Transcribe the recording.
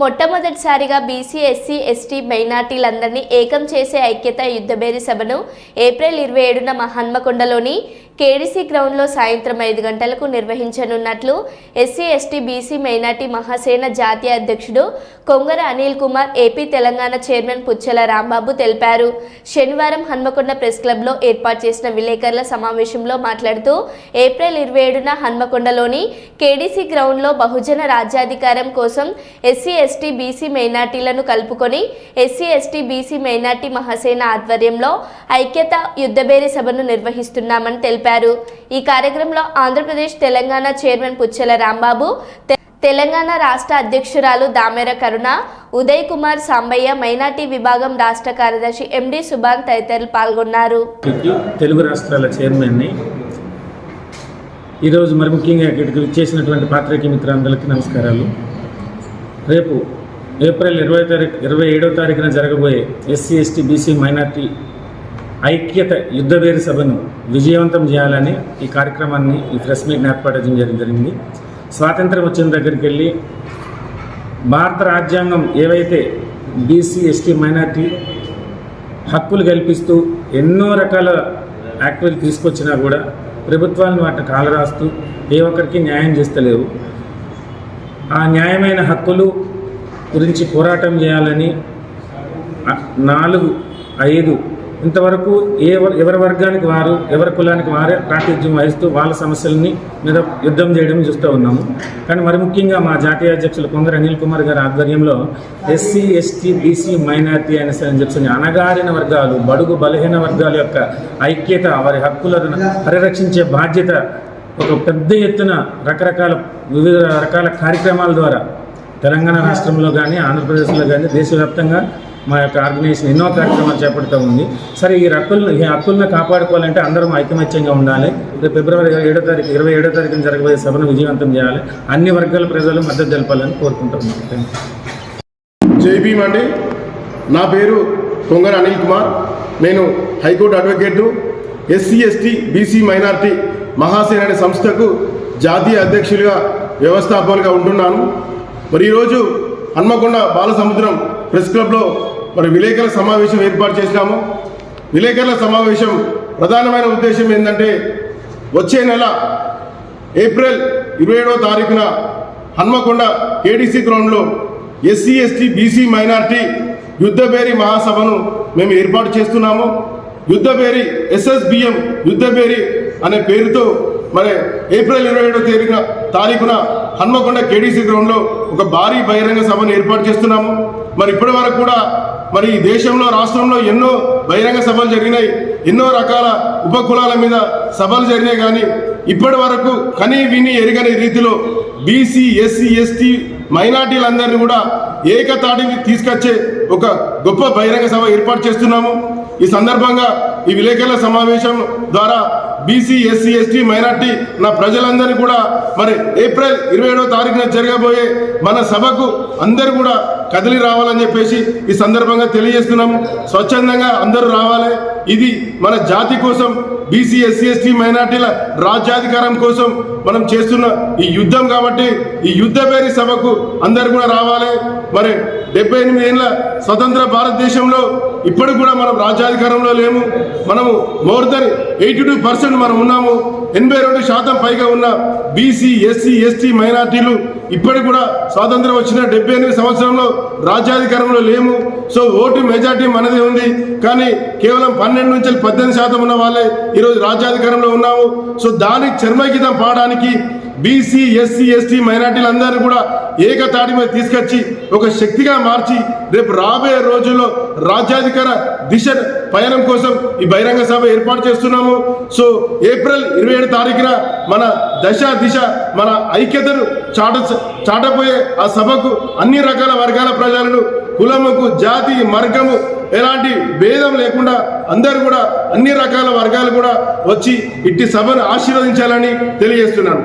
మొట్టమొదటిసారిగా BC SC ST మైనార్టీలందరినీ ఏకం చేసే ఐక్యత యుద్ధబేరి సభను ఏప్రిల్ ఇరవై ఏడున మహాన్మకొండలోని హన్మకొండలోని కేడీసీ గ్రౌండ్లో సాయంత్రం ఐదు గంటలకు నిర్వహించనున్నట్లు SC ST BC minority Mahasena జాతీయ అధ్యక్షుడు కొంగర అనిల్ కుమార్ ఏపీ తెలంగాణ చైర్మన్ పుచ్చల రాంబాబు తెలిపారు. శనివారం హన్మకొండ ప్రెస్ క్లబ్లో ఏర్పాటు చేసిన విలేకరుల సమావేశంలో మాట్లాడుతూ ఏప్రిల్ ఇరవై ఏడున హన్మకొండలోని కేడీసీ గ్రౌండ్లో బహుజన రాజ్యాధికారం కోసం ఎస్సీ ఎస్టీ బీసీ మైనార్టీలను కలుపుకొని SC ST BC minority Mahasena ఆధ్వర్యంలో ఐక్యత యుద్ధబేరి సభను నిర్వహిస్తున్నామని తెలిపారు. ఈ కార్యక్రమంలో ఆంధ్రప్రదేశ్ తెలంగాణ చైర్మన్ పుచ్చెల రాంబాబు తె- తెలంగాణ రాష్ట్ర అధ్యక్షురాలు దామెర కరుణ ఉదయ్ కుమార్ సాంబయ్య మైనార్టీ విభాగం రాష్ట్ర కార్యదర్శి ఎండి సుభాన్ తదితరులు పాల్గొన్నారు. తెలుగు రాష్ట్రాల చైర్మన్ని ఈరోజు మరి ముఖ్యంగా ఇక్కడికి ఇచ్చేసినటువంటి పాత్రికేయ మిత్రులందరికీ నమస్కారాలు. రేపు ఏప్రిల్ ఇరవై తారీఖు ఇరవై ఏడో తారీఖున జరగబోయే ఎస్సీ ఎస్టీ బీసీ మైనార్టీ ఐక్యత యుద్ధవేరి సభను విజయవంతం చేయాలని ఈ కార్యక్రమాన్ని ఈ ప్రెస్ మీట్ని ఏర్పాటు చేయడం జరిగింది. స్వాతంత్రం వచ్చిన దగ్గరికి వెళ్ళి భారత రాజ్యాంగం ఏవైతే బీసీ ఎస్టీ మైనార్టీ హక్కులు కల్పిస్తూ ఎన్నో రకాల యాక్టులు తీసుకొచ్చినా కూడా ప్రభుత్వాలను వాటిని కాలరాస్తూ ఏ ఒక్కరికి న్యాయం చేస్తలేవు. ఆ న్యాయమైన హక్కులు గురించి పోరాటం చేయాలని నాలుగు ఐదు ఇంతవరకు ఏ వ- ఎవరి వర్గానికి వారు ఎవరి కులానికి వారే ప్రాతినిధ్యం వహిస్తూ వాళ్ళ సమస్యలని మీద యుద్ధం చేయడం చూస్తూ ఉన్నాము. కానీ మరి ముఖ్యంగా మా జాతీయ అధ్యక్షులు కొందరు అనిల్ కుమార్ గారి ఆధ్వర్యంలో ఎస్సీ ఎస్టీ బీసీ మైనార్టీ అనేసి అని చెప్పి అణగారిన వర్గాలు బడుగు బలహీన వర్గాల యొక్క ఐక్యత వారి హక్కులను పరిరక్షించే బాధ్యత ఒక పెద్ద ఎత్తున రకరకాల వివిధ రకాల కార్యక్రమాల ద్వారా తెలంగాణ రాష్ట్రంలో కానీ ఆంధ్రప్రదేశ్లో కానీ దేశవ్యాప్తంగా మా యొక్క ఆర్గనైజేషన్ ఎన్నో కార్యక్రమాలు చేపడుతూ ఉంది. సరే ఈ హక్కులను ఈ హక్కులను కాపాడుకోవాలంటే అందరం ఐకమత్యంగా ఉండాలి. రేపు ఫిబ్రవరి ఏడో తారీఖు ఇరవై ఏడో తారీఖున జరగబోయే సభను విజయవంతం చేయాలి. అన్ని వర్గాల ప్రజలు మద్దతు తెలపాలని కోరుకుంటున్నాను థ్యాంక్ యూ జై భీమ్ అండి. నా పేరు కొంగర అనిల్ కుమార్. నేను high court అడ్వకేట్ను SC ST BC minority Mahasena అనే సంస్థకు జాతీయ అధ్యక్షులుగా వ్యవస్థాపకులుగా ఉంటున్నాను. మరి ఈరోజు హన్మకొండ బాలసముద్రం ప్రెస్ క్లబ్లో మరి విలేకరుల సమావేశం ఏర్పాటు చేసినాము. విలేకరుల సమావేశం ప్రధానమైన ఉద్దేశం ఏంటంటే వచ్చే నెల ఏప్రిల్ ఇరవై ఏడవ తారీఖున హన్మకొండ కేడీసీ గ్రౌండ్లో ఎస్సీ ఎస్టీ బీసీ మైనార్టీ యుద్ధబేరి మహాసభను మేము ఏర్పాటు చేస్తున్నాము. యుద్ధబేరి ఎస్ఎస్బిఎం యుద్ధబేరి అనే పేరుతో మరి ఏప్రిల్ ఇరవై ఏడవ తేదీన తారీఖున హన్మకొండ కేడీసీ గ్రౌండ్లో ఒక భారీ బహిరంగ సభను ఏర్పాటు చేస్తున్నాము. మరి ఇప్పటి వరకు కూడా మరి ఈ దేశంలో రాష్ట్రంలో ఎన్నో బహిరంగ సభలు జరిగినాయి ఎన్నో రకాల ఉపకులాల మీద సభలు జరిగినాయి కానీ ఇప్పటి వరకు కని విని ఎరగని రీతిలో బీసీ ఎస్సీ ఎస్టీ మైనార్టీలందరినీ కూడా ఏకతాటికి తీసుకొచ్చే ఒక గొప్ప బహిరంగ సభ ఏర్పాటు చేస్తున్నాము. ఈ సందర్భంగా ఈ విలేకరుల సమావేశం ద్వారా బీసీ ఎస్సీ ఎస్టీ మైనార్టీ నా ప్రజలందరినీ కూడా మరి ఏప్రిల్ ఇరవై ఏడవ తారీఖున జరగబోయే మన సభకు అందరు కూడా కదిలి రావాలని చెప్పేసి ఈ సందర్భంగా తెలియజేస్తున్నాము స్వచ్ఛందంగా అందరూ రావాలి. ఇది మన జాతి కోసం బీసీ ఎస్సీ ఎస్టీ మైనార్టీల రాజ్యాధికారం కోసం మనం చేస్తున్న ఈ యుద్ధం కాబట్టి ఈ యుద్ధ పేరి సభకు అందరు కూడా రావాలి. మరి డెబ్బై ఎనిమిది ఏళ్ళ స్వతంత్ర భారతదేశంలో ఇప్పుడు కూడా మనం రాజ్యాధికారంలో లేము. మనము more than eighty two percent మనం ఉన్నాము. ఎనభై రెండు శాతం పైగా ఉన్న బీసీ ఎస్సీ ఎస్టీ మైనార్టీలు ఇప్పటికి కూడా స్వాతంత్రం వచ్చిన డెబ్బై ఎనిమిది సంవత్సరంలో రాజ్యాధికారంలో లేము. సో ఓటు మెజార్టీ మనదే ఉంది. కానీ కేవలం పన్నెండు నుంచి పద్దెనిమిది శాతం ఉన్న వాళ్ళే ఈరోజు రాజ్యాధికారంలో ఉన్నాము. సో దానికి చర్మగీతం పాడడానికి బీసీ ఎస్సీ ఎస్టీ మైనార్టీలందరినీ కూడా ఏకతాటి మీద తీసుకొచ్చి ఒక శక్తిగా మార్చి రేపు రాబోయే రోజుల్లో రాజ్యాధికార దిశ పయనం కోసం ఈ బహిరంగ సభ ఏర్పాటు చేస్తున్నాము. సో ఏప్రిల్ ఇరవై ఏడు తారీఖున మన దశ దిశ మన ఐక్యతను చాట చాటపోయే ఆ సభకు అన్ని రకాల వర్గాల ప్రజలను కులముకు జాతి మార్గము ఎలాంటి భేదం లేకుండా అందరూ కూడా అన్ని రకాల వర్గాలు కూడా వచ్చి ఇట్టి సభను ఆశీర్వదించాలని తెలియజేస్తున్నాను.